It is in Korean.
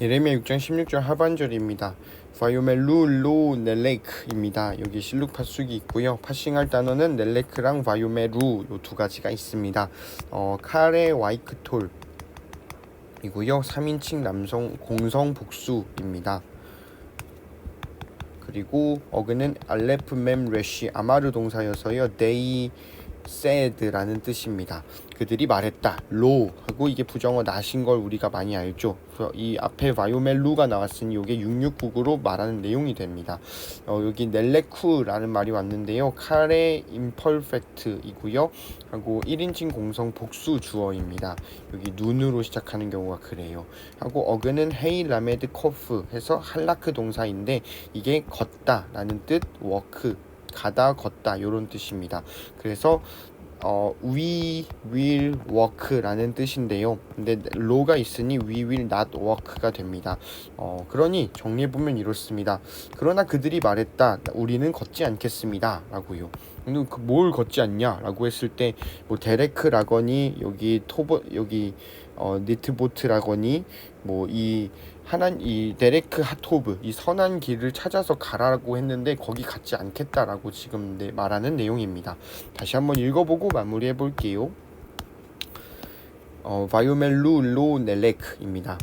예레미야 6장 16절 하반절입니다. 바요멜루 로 넬레크입니다. 여기 실룩 파수기 있고요. 파싱할 단어는 넬레크랑 바요메루 요 두 가지가 있습니다. 어, 카레 와이크톨 이고요. 3인칭 남성 공성 복수입니다. 그리고 어그는 알레프 mem 레시 아마르 동사여서요. they said라는 뜻입니다. 그들이 말했다. 로 하고 이게 부정어 나신 걸 우리가 많이 알죠. 이 앞에 바요멜루가 나왔으니 이게 669구로 말하는 내용이 됩니다. 어, 여기 넬레쿠라는 말이 왔는데요. 카레 임펄펙트이고요. 하고 1인칭 공성 복수 주어입니다. 여기 눈으로 시작하는 경우가 그래요. 하고 어그는 헤이 라메드 코프 해서 할라크 동사인데 이게 걷다라는 뜻 워크 가다 걷다 이런 뜻입니다. 그래서 어, we will work라는 뜻인데요. 근데 로가 있으니 we will not work가 됩니다. 어, 그러니 정리해 보면 이렇습니다. 그러나 그들이 말했다. 우리는 걷지 않겠습니다라고요. 그뭘 걷지 않냐라고 했을 때 뭐 데레크라거니 여기 토버 여기 어, 니트보트라거니 뭐이 하난 이 데레크 하토브 이 선한 길을 찾아서 가라고 했는데 거기 갔지 않겠다라고 지금 네, 말하는 내용입니다. 다시 한번 읽어보고 마무리해 볼게요. 어, 바이오멜루 로 넬레크입니다.